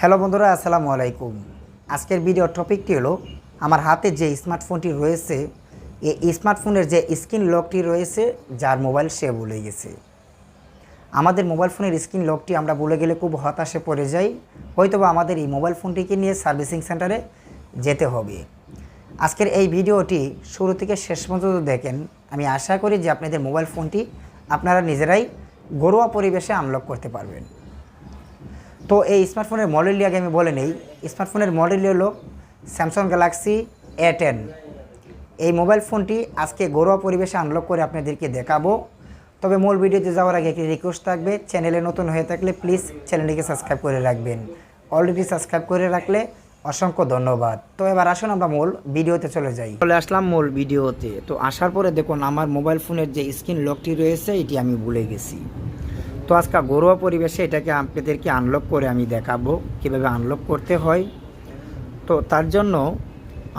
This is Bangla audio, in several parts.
হ্যালো বন্ধুরা, আসসালামু আলাইকুম। আজকের ভিডিও টপিকটি হলো, আমার হাতে যে স্মার্টফোনটি রয়েছে, এই স্মার্টফোনের যে স্ক্রিন লকটি রয়েছে, যার মোবাইল সে ভুলে গেছে। আমাদের মোবাইল ফোনের স্ক্রিন লকটি আমরা ভুলে গেলে খুব হতাশে পড়ে যাই, হয়তোবা আমাদের এই মোবাইল ফোনটিকে নিয়ে সার্ভিসিং সেন্টারে যেতে হবে। আজকের এই ভিডিওটি শুরু থেকে শেষ পর্যন্ত দেখেন। আমি আশা করি যে আপনাদের মোবাইল ফোনটি আপনারা নিজেরাই ঘরোয়া পরিবেশে আনলক করতে পারবেন। তো এই স্মার্টফোনের মডেলটি আগে আমি বলে নেই। স্মার্টফোনের মডেলটি হলো স্যামসাং গ্যালাক্সি এ টেন এই মোবাইল ফোনটি আজকে ঘরোয়া পরিবেশে আনলক করে আপনাদেরকে দেখাবো। তবে মূল ভিডিওতে যাওয়ার আগে একটি রিকোয়েস্ট থাকবে, চ্যানেলে নতুন হয়ে থাকলে প্লিজ চ্যানেলটিকে সাবস্ক্রাইব করে রাখবেন। অলরেডি সাবস্ক্রাইব করে রাখলে অসংখ্য ধন্যবাদ। তো এবার আসুন আমরা মূল ভিডিওতে চলে যাই। চলে আসলাম মূল ভিডিওতে। তো আসার পরে দেখুন, আমার মোবাইল ফোনের যে স্ক্রিন লকটি রয়েছে, এটি আমি ভুলে গেছি। তো আজকে ঘরোয়া পরিবেশে এটাকে আপনাদেরকে আনলক করে আমি দেখাবো কীভাবে আনলক করতে হয়। তো তার জন্য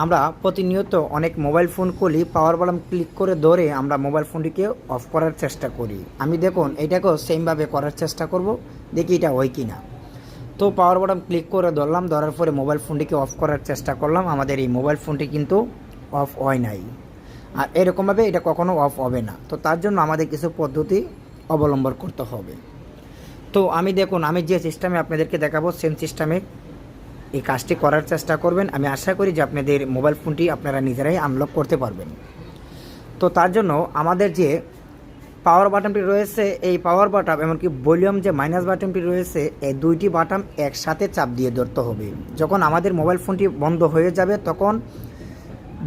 আমরা প্রতিনিয়ত অনেক মোবাইল ফোন খুলি পাওয়ার বাটন ক্লিক করে ধরে আমরা মোবাইল ফোনটিকে অফ করার চেষ্টা করি। আমি দেখুন, এটাকেও সেমভাবে করার চেষ্টা করব, দেখি এটা হয় কি না তো পাওয়ার বাটন ক্লিক করে ধরলাম, ধরার পরে মোবাইল ফোনটিকে অফ করার চেষ্টা করলাম, আমাদের এই মোবাইল ফোনটি কিন্তু অফ হয় নাই। আর এরকমভাবে এটা কখনো অফ হবে না। তো তার জন্য আমাদের কিছু পদ্ধতি অবলম্বন করতে হবে। তো আমি দেখুন, আমি যে সিস্টেমে আপনাদেরকে দেখাবো সেম সিস্টেমে এই কাজটি করার চেষ্টা করবেন। আমি আশা করি যে আপনাদের মোবাইল ফোনটি আপনারা নিজেরাই আনলক করতে পারবেন। তো তার জন্য আমাদের যে পাওয়ার বাটনটি রয়েছে, এই পাওয়ার বাটন এমনকি ভলিউম যে মাইনাস বাটনটি রয়েছে, এই দুইটি বাটন একসাথে চাপ দিয়ে ধরতে হবে। যখন আমাদের মোবাইল ফোনটি বন্ধ হয়ে যাবে, তখন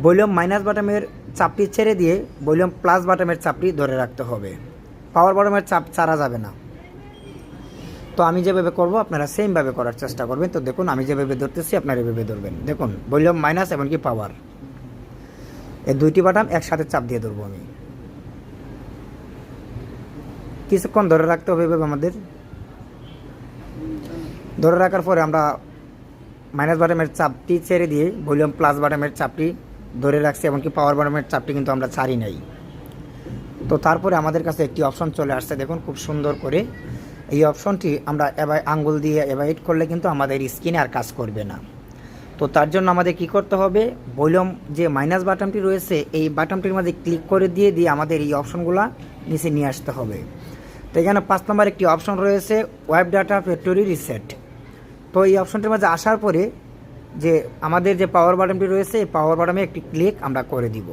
ভলিউম মাইনাস বাটনের চাপটি ছেড়ে দিয়ে ভলিউম প্লাস বাটনের চাপটি ধরে রাখতে হবে। পাওয়ার বাটনের চাপ ছাড়া যাবে না। তো আমি যেভাবে করব, আপনারা সেমভাবে করার চেষ্টা করবেন। তো দেখুন, আমি যেভাবে ধরতেছি, আপনারা এভাবে ধরবেন। দেখুন, ভলিউম মাইনাস এমনকি পাওয়ার। এই দুইটি বাটাম একসাথে চাপ দিয়ে ধরবো আমি। কিছুক্ষণ ধরে রাখতে হবে এভাবে আমাদের। ধরে রাখার পরে আমরা মাইনাস বাটামের চাপটি ছেড়ে দিয়ে ভলিউম প্লাস বাটামের চাপটি ধরে রাখছি, এমনকি পাওয়ার বাটনের চাপটি কিন্তু আমরা ছাড়ি নাই। তো তারপরে আমাদের কাছে একটি অপশন চলে আসছে। দেখুন, খুব সুন্দর করে এই অপশনটি আমরা আঙ্গুল দিয়ে এভাইট করলে কিন্তু আমাদের স্ক্রিনে আর কাজ করবে না। তো তার জন্য আমাদের কি করতে হবে? ভলিউম যে মাইনাস বাটনটি রয়েছে, এই বাটনটির মধ্যে ক্লিক করে দিয়ে দিয়ে আমাদের এই অপশনগুলো নিচে নিয়ে আসতে হবে। তো এখানে পাঁচ নম্বর একটি অপশন রয়েছে ওয়েব ডাটা ফ্যাক্টরি রিসেট তো এই অপশনটির মাঝে আসার পরে যে আমাদের যে পাওয়ার বাটনটি রয়েছে, এই পাওয়ার বাটনে একটি ক্লিক আমরা করে দিব।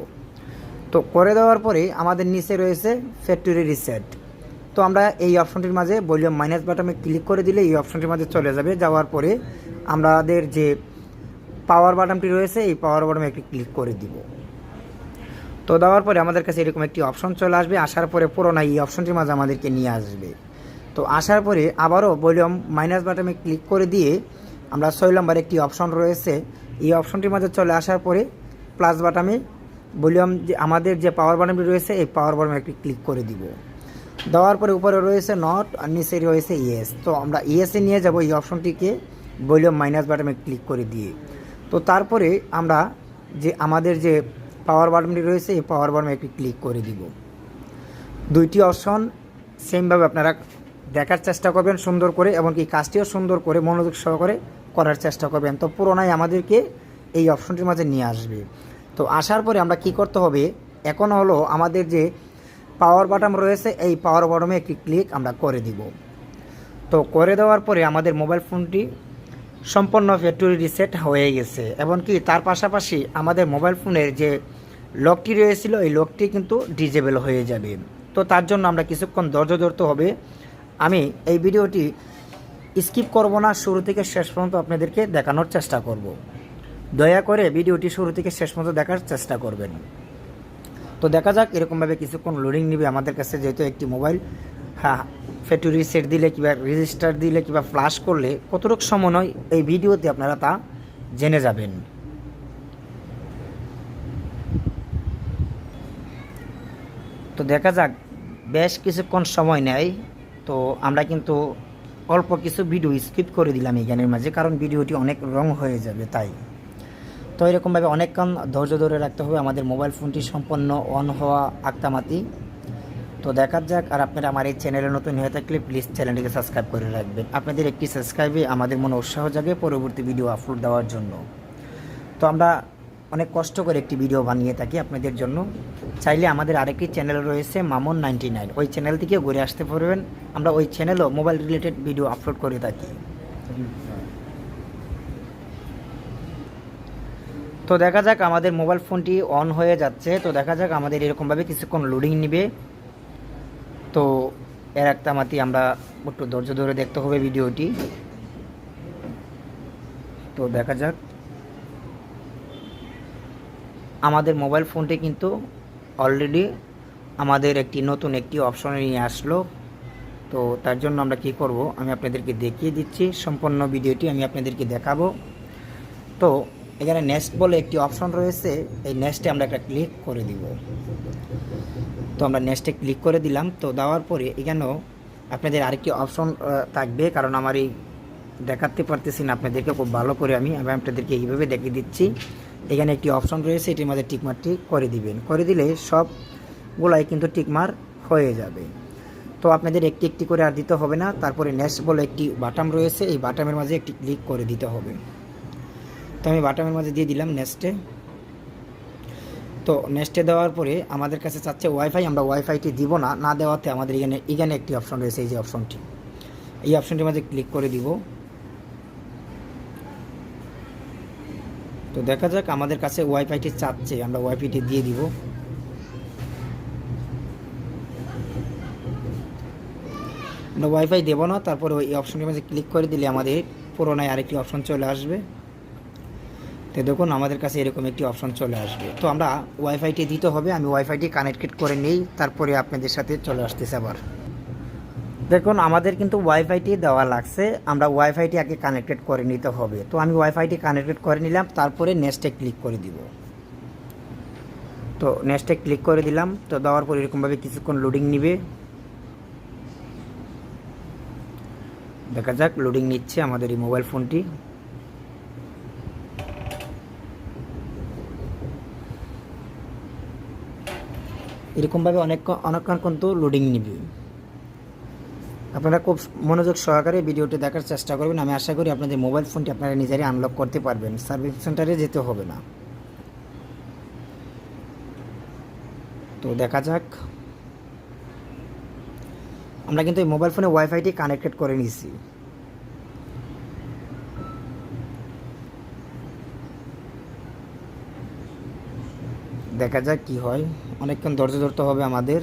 তো করে দেওয়ার পরে আমাদের নিচে রয়েছে ফ্যাক্টরি রিসেট তো আমরা এই অপশনটির মাঝে ভলিউম মাইনাস বাটনে ক্লিক করে দিলে এই অপশনটির মাঝে চলে যাবে। যাওয়ার পরে আমাদের যে পাওয়ার বাটনটি রয়েছে, এই পাওয়ার বাটনে একটি ক্লিক করে দিব। তো দেওয়ার পরে আমাদের কাছে এরকম একটি অপশন চলে আসবে। আসার পরে পুরোনো এই অপশনটির মাঝে আমাদেরকে নিয়ে আসবে। তো আসার পরে আবারও ভলিউম মাইনাস বাটনে ক্লিক করে দিয়ে আমরা ছয় নম্বর একটি অপশন রয়েছে। এই অপশনটির মাঝে চলে আসার পরে প্লাস বাটনে ভলিউম যে আমাদের যে পাওয়ার বাটনটি রয়েছে, এই পাওয়ার বাটনে একটি ক্লিক করে দিব। দেওয়ার পরে উপরে রয়েছে নট আর নিচে রয়েছে ইয়েস তো আমরা ইয়েসে নিয়ে যাব, এই অপশনটিকে ভলিউম মাইনাস বাটনে ক্লিক করে দিয়ে। তো তারপরে আমরা যে আমাদের যে পাওয়ার বাটনটি রয়েছে, এই পাওয়ার বাটনে একটি ক্লিক করে দিব। দুইটি অপশন সেমভাবে আপনারা দেখার চেষ্টা করবেন সুন্দর করে এমনকি কাজটিও সুন্দর করে মনোযোগ সহকারে করার চেষ্টা করবেন। তো পুরোনাই আমাদেরকে এই অপশনটির মাঝে নিয়ে আসবে। তো আসার পরে আমরা কি করতে হবে? এখন হলো আমাদের যে পাওয়ার বাটন রয়েছে, এই পাওয়ার বাটনে একটি ক্লিক আমরা করে দিব। তো করে দেওয়ার পরে আমাদের মোবাইল ফোনটি সম্পূর্ণ ফ্যাক্টরি রিসেট হয়ে গেছে, এমনকি তার পাশাপাশি আমাদের মোবাইল ফোনের যে লকটি রয়েছিল, এই লকটি কিন্তু ডিজেবল হয়ে যাবে। তো তার জন্য আমরা কিছুক্ষণ ধৈর্য ধরতে হবে। আমি এই ভিডিওটি স্কিপ করব না, শুরু থেকে শেষ পর্যন্ত আপনাদেরকে দেখানোর চেষ্টা করব। দয়া করে ভিডিওটি শুরু থেকে শেষ পর্যন্ত দেখার চেষ্টা করবেন। তো দেখা যাক এরকমভাবে কিছুক্ষণ লোডিং নেবে আমাদের কাছে, যেহেতু একটি মোবাইল হ্যাঁ ফ্যাক্টরি সেট দিলে কিংবা রেজিস্টার দিলে কিংবা ফ্লাশ করলে কতটুকু সময় নয়, এই ভিডিওতে আপনারা তা জেনে যাবেন। তো দেখা যাক, বেশ কিছুক্ষণ সময় নেয়, তো আমরা কিন্তু অল্প কিছু ভিডিও স্কিপ করে দিলাম এই গানের মাঝে, কারণ ভিডিওটি অনেক রং হয়ে যাবে, তাই। তো এরকমভাবে অনেকক্ষণ ধৈর্য ধরে রাখতে হবে। আমাদের মোবাইল ফোনটি সম্পন্ন অন হওয়া আক্তামাতি। তো দেখা যাক, আর আপনারা আমার এই চ্যানেলে নতুন হয়ে থাকলে প্লিজ চ্যানেলটিকে সাবস্ক্রাইব করে রাখবেন। আপনাদের একটি সাবস্ক্রাইবে আমাদের মনে উৎসাহ জাগে পরবর্তী ভিডিও আপলোড দেওয়ার জন্য। তো আমরা অনেক কষ্ট করে একটি ভিডিও বানিয়ে থাকি আপনাদের জন্য। চাইলে আমাদের আরেকটি চ্যানেল রয়েছে মামুন নাইনটি নাইন। ওই চ্যানেল থেকে ঘুরে আসতে পারবেন। আমরা ওই চ্যানেলও মোবাইল রিলেটেড ভিডিও আপলোড করে থাকি। তো দেখা যাক, আমাদের মোবাইল ফোনটি অন হয়ে যাচ্ছে। তো দেখা যাক, আমাদের এরকমভাবে কিছুক্ষণ লোডিং নিবে। তো এর একটা মাতি আমরা একটু ধৈর্য ধরে দেখতে হবে ভিডিওটি। তো দেখা যাক। আমাদের মোবাইল ফোনটি কিন্তু অলরেডি আমাদের একটি নতুন একটি অপশন নিয়ে আসলো। তো তার জন্য আমরা কি করব? আমি আপনাদেরকে দেখিয়ে দিচ্ছি সম্পূর্ণ ভিডিওটি, আমি আপনাদেরকে দেখাবো। তো এখানে নেক্সট বলে একটি অপশন রয়েছে। এই নেক্সটে আমরা একটা ক্লিক করে দিব। তো আমরা নেক্সটে ক্লিক করে দিলাম। তো দেওয়ার পরে এখানেও আপনাদের আরেকটি অপশন থাকবে। কারণ আমার এই দেখাতে পারতেছি না। আপনাদেরকে খুব ভালো করে আমি আমি আপনাদেরকে এইভাবে দেখিয়ে দিচ্ছি। এখানে একটি অপশন রয়েছে। এটির মধ্যে টিকমারটি করে দিবেন। করে দিলে সবগুলাই কিন্তু টিকমার হয়ে যাবে। তো আপনাদের একটি একটি করে আর দিতে হবে না। তারপরে নেক্সট বলে একটি বাটাম রয়েছে। এই বাটামের মাঝে একটি ক্লিক করে দিতে হবে। তো আমি বাটামের মাঝে দিয়ে দিলাম নেক্সটে তো নেক্সটে দেওয়ার পরে আমাদের কাছে চাচ্ছে ওয়াইফাই, আমরা ওয়াইফাইটি দিব না। না দেওয়াতে আমাদের এখানে এখানে একটি অপশন রয়েছে, এই যে অপশনটি। এই অপশনটির মাঝে ক্লিক করে দিব। তো দেখা যাক আমাদের কাছে ওয়াইফাইটি চাচ্ছে, আমরা ওয়াইফাইটি দিয়ে দিব। আমরা ওয়াইফাই দেবো না, তারপরে ওই অপশনটির মাঝে ক্লিক করে দিলে আমাদের পুরোনায় আরেকটি অপশন চলে আসবে। তো দেখুন, আমাদের কাছে এরকম একটি অপশন চলে আসবে। তো আমরা ওয়াইফাইটি দিতে হবে, আমি ওয়াইফাইটি কানেক্টেড করে নেই, তারপরে আপনাদের সাথে চলে আসতেছে আবার। দেখুন, আমাদের কিন্তু ওয়াইফাইটি দেওয়া লাগছে, আমরা ওয়াইফাইটি আগে কানেক্টেড করে নিতে হবে। তো আমি ওয়াইফাইটি কানেক্টেড করে নিলাম, তারপরে নেক্সটে ক্লিক করে দিব। তো নেক্সটে ক্লিক করে দিলাম, তো দেওয়ার পর এরকমভাবে কিছুক্ষণ লোডিং নিবে। দেখা যাক লোডিং নিচ্ছে আমাদের এই মোবাইল ফোনটি এরকমভাবে অনেক অনেকক্ষণ কিন্তু লোডিং নিবে। আপনারা খুব মনোযোগ সহকারে ভিডিওটি দেখার চেষ্টা করবেন। আমি আশা করি আপনাদের মোবাইল ফোনটি আপনারা নিজেরাই আনলক করতে পারবেন। সার্ভিস সেন্টারে যেতে হবে না। তো দেখা যাক। আমরা কিন্তু এই মোবাইল ফোনে ওয়াইফাইটি কানেক্টেড করে নিয়েছি। দেখা যাক কি হয়। অনেকক্ষণ ধৈর্য ধরতে হবে আমাদের।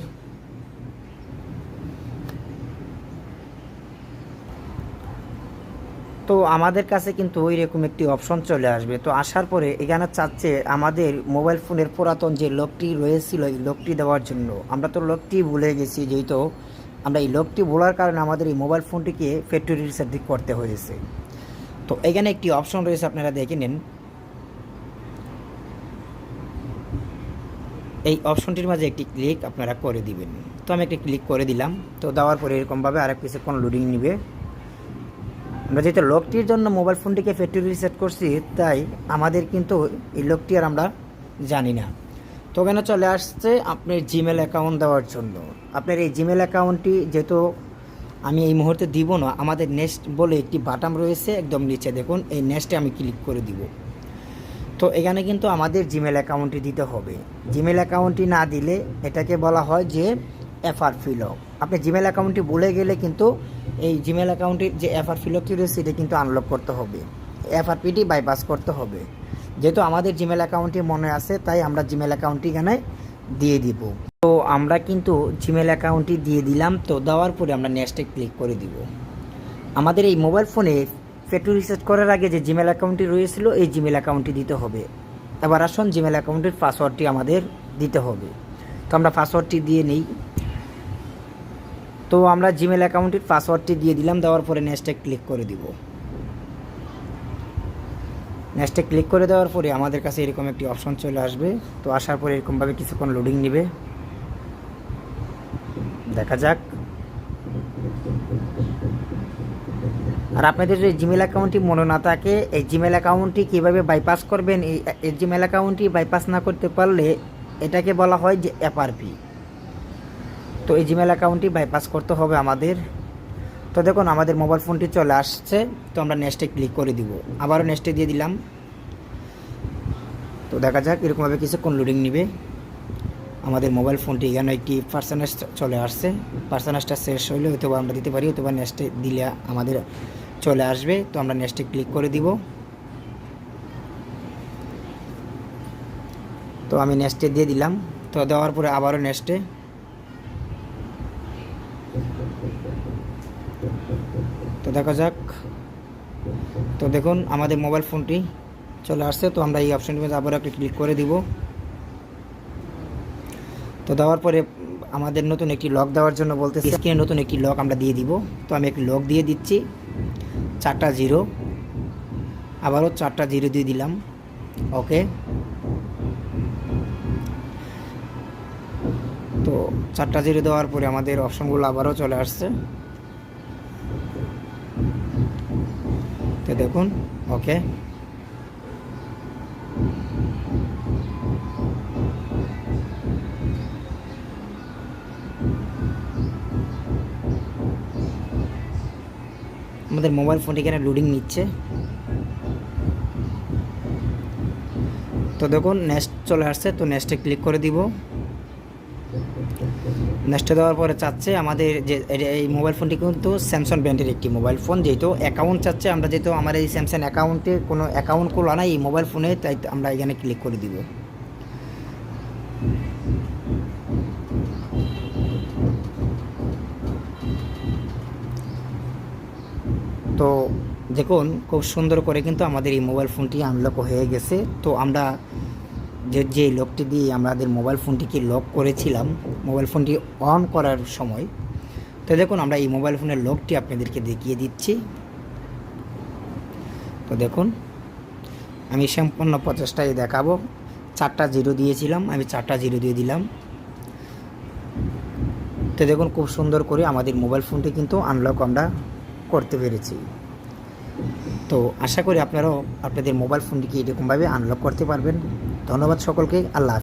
তো আমাদের কাছে কিন্তু ওই রকম একটি অপশন চলে আসবে। তো আসার পরে এখানে চাচ্ছে আমাদের মোবাইল ফোনের পুরাতন যে লকটি রয়েছিল এই লকটি দেওয়ার জন্য। আমরা তো লকটি ভুলে গেছি যেহেতু আমরা এই লকটি ভোলার কারণে আমাদের এই মোবাইল ফোনটিকে ফ্যাক্টরি রিসেট করতে হয়েছে। তো এখানে একটি অপশন রয়েছে, আপনারা দেখে নিন। এই অপশনটির মাঝে একটি ক্লিক আপনারা করে দিবেন। তো আমি একটি ক্লিক করে দিলাম। তো দেওয়ার পরে এরকমভাবে আরেক কিছুক্ষণ লোডিং নিবে। আমরা যেহেতু লকটির জন্য মোবাইল ফোনটিকে ফ্যাক্টরি রিসেট করছি, তাই আমাদের কিন্তু এই লকটি আর আমরা জানি না। তো ওখানে চলে আসছে আপনার জিমেল অ্যাকাউন্ট দেওয়ার জন্য। আপনার এই জিমেল অ্যাকাউন্টটি যেহেতু আমি এই মুহূর্তে দিব না, আমাদের নেক্সট বলে একটি বাটাম রয়েছে, একদম নিচে দেখুন, এই নেক্সটে আমি ক্লিক করে দিব। তো এখানে কিন্তু আমাদের জিমেল অ্যাকাউন্টটি দিতে হবে। জিমেল অ্যাকাউন্টটি না দিলে এটাকে বলা হয় যে এফআর ফিলক আপনি জিমেল অ্যাকাউন্টটি ভুলে গেলে কিন্তু এই জিমেল অ্যাকাউন্টের যে এফআর ফিলকটি রয়েছে, এটা কিন্তু আনলক করতে হবে। এফআরপিটি বাইপাস করতে হবে। যেহেতু আমাদের জিমেল অ্যাকাউন্টটি মনে আছে, তাই আমরা জিমেল অ্যাকাউন্টটি এখানে দিয়ে দিব। তো আমরা কিন্তু জিমেল অ্যাকাউন্টটি দিয়ে দিলাম। তো দেওয়ার পরে আমরা নেক্সটে ক্লিক করে দিব। আমাদের এই মোবাইল ফোনে ফ্যাক্টরি রিসার্চ করার আগে যে জিমেল অ্যাকাউন্টটি রয়েছিল, এই জিমেল অ্যাকাউন্টটি দিতে হবে। এবার আসুন জিমেল অ্যাকাউন্টের পাসওয়ার্ডটি আমাদের দিতে হবে। তো আমরা পাসওয়ার্ডটি দিয়ে নিই। তো আমরা জিমেল অ্যাকাউন্টের পাসওয়ার্ডটি দিয়ে দিলাম, দেওয়ার পরে নেক্সটে ক্লিক করে দিব। নেক্সটে ক্লিক করে দেওয়ার পরে আমাদের কাছে এরকম একটি অপশন চলে আসবে। তো আসার পরে এরকমভাবে কিছুক্ষণ লোডিং নেবে। দেখা যাক। আর আপনাদের যদি জিমেল অ্যাকাউন্টটি মনে না থাকে, এই জিমেল অ্যাকাউন্টটি কীভাবে বাইপাস করবেন? এই এই জিমেল অ্যাকাউন্টটি বাইপাস না করতে পারলে এটাকে বলা হয় যে এফআরপি তো এই জিমেল অ্যাকাউন্টটি বাইপাস করতে হবে আমাদের। তো দেখুন, আমাদের মোবাইল ফোনটি চলে আসছে। তো আমরা নেক্সটে ক্লিক করে দিব। আবারও নেক্সটে দিয়ে দিলাম। তো দেখা যাক, এরকমভাবে কিছুক্ষণ লোডিং নিবে। আমাদের মোবাইল ফোনটি এখানে একটি পার্সোনাস চলে আসছে। পার্সোনাসটা শেষ হইলে হয়তো আমরা দিতে পারি অথবা নেক্সটে দিলে আমাদের চলে আসবে, তো আমরা নেক্সটে ক্লিক করে দিব। তো আমি নেক্সটে দিয়ে দিলাম। তো দেওয়ার পরে আবারও নেক্সটে তো দেখা যাক। তো দেখুন, আমাদের মোবাইল ফোনটি চলে আসছে, তো আমরা এই অপশনটির মধ্যে আবার একটা ক্লিক করে দিব। তো দেওয়ার পরে আমাদের নতুন একটি লক দেওয়ার জন্য বলতে স্ক্রিনে নতুন একটি লক আমরা দিয়ে দিব। তো আমি একটি লক দিয়ে দিচ্ছি। চারটা জিরো। আবারও চারটা জিরো দিয়ে দিলাম। ওকে। তো চারটা জিরো দেওয়ার পরে আমাদের অপশনগুলো আবারও চলে আসছে। তো দেখুন, ওকে। আমাদের মোবাইল ফোনটি এখানে লোডিং নিচ্ছে। তো দেখুন নেক্সট চলে আসছে, তো নেক্সটে ক্লিক করে দিব। নেক্সটে দেওয়ার পরে চাচ্ছে আমাদের যে, এই মোবাইল ফোনটি কিন্তু স্যামসাং ব্র্যান্ডের একটি মোবাইল ফোন যেহেতু অ্যাকাউন্ট চাচ্ছে, আমরা যেহেতু আমার এই স্যামসাং অ্যাকাউন্টে কোনো অ্যাকাউন্ট খোলা নাই এই মোবাইল ফোনে তাই আমরা এখানে ক্লিক করে দিব। তো দেখুন, খুব সুন্দর করে কিন্তু আমাদের এই মোবাইল ফোনটি আনলক হয়ে গেছে। তো আমরা যে যে লকটি দিয়ে আমাদের মোবাইল ফোনটিকে লক করেছিলাম মোবাইল ফোনটি অন করার সময়, তো দেখুন, আমরা এই মোবাইল ফোনের লকটি আপনাদেরকে দেখিয়ে দিচ্ছি। তো দেখুন, আমি সম্পূর্ণ প্রচেষ্টায় দেখাবো। চারটা জিরো দিয়েছিলাম, আমি চারটা জিরো দিয়ে দিলাম। তো দেখুন, খুব সুন্দর করে আমাদের মোবাইল ফোনটি কিন্তু আনলক আমরা করতে পেরেছি তো আশা করি আপনারাও আপনাদের মোবাইল ফোনটিকে এরকমভাবে আনলক করতে পারবেন ধন্যবাদ সকলকে, আল্লাহ।